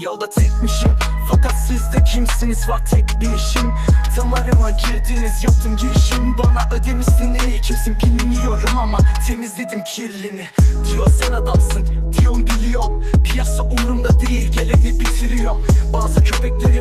Yolda tekmişim Fakat siz de kimsiniz? Var tek bir işim. Damarıma girdiniz yaptım girişim. Bana ödemişsin iyi kimsin bilmiyorum ama Temizledim kirlini. Diyor sen adamsın diyorum biliyorum. Piyasa umurumda değil geleni bitiriyorum. Bazı köpekleri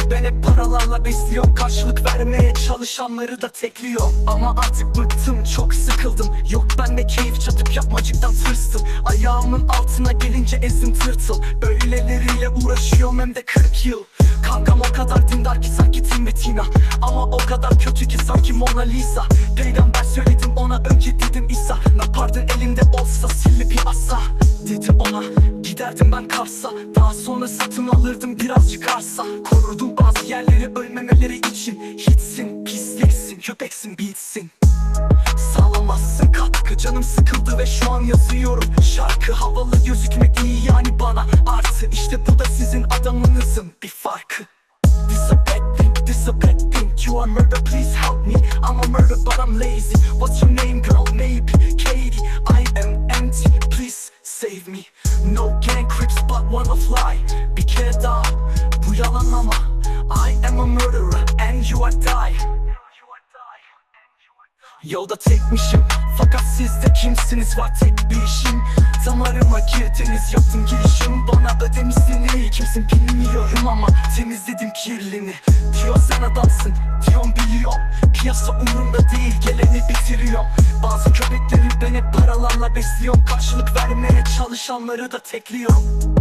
paralarla besliyorum Karşılık vermeye çalışanları da tekliyorum Ama artık bıktım çok sıkıldım. Yok ben de keyif çatıp yapmacıktan tırstım. Ayağımın altına gelince ezdim tırtıl. Böyleleriyle uğraşıyorum hem de 40 yıl. Kankam o kadar dindar ki sanki Timetina Ama o kadar kötü ki sanki Mona Lisa. Peygamber söyledim ona önce dedim İsa. Napardın elinde olsa silli giderdim ben Kars'a Daha sonra satın alırdım birazcık arsa Korurdum bazı yerleri ölmemeleri için. Hiçsin pisliksin köpeksin bitsin. Sağlamazsın katkı canım sıkıldı ve şu an yazıyorum. Şarkı havalı gözükmek iyi yani bana. Artı işte bu da sizin adamınızın bir farkı. This a You are murder, please help me. I'm a murder but I'm lazy. What's your name girl? Maybe Yolda tekmişim. Fakat siz de kimsiniz? Var tek bir işim. Damarıma girdiniz yaptım girişim. Bana ödemişsin iyi kimsin bilmiyorum ama Temizledim kirlini. Diyor sen adamsın. Diyorum biliyorum. Piyasa umurumda değil geleni bitiriyorum. Bazı köpekleri ben hep paralarla besliyorum. Karşılık vermeye çalışanları da tekliyorum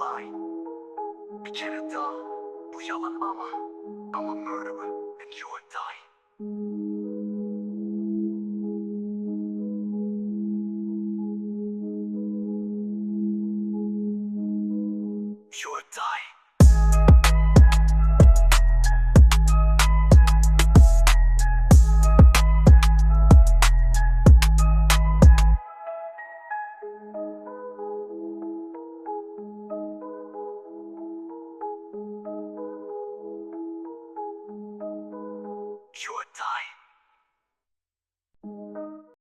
lie. Bir kere daha, bu yalan ama. I'm a murderer, and you are die. your time.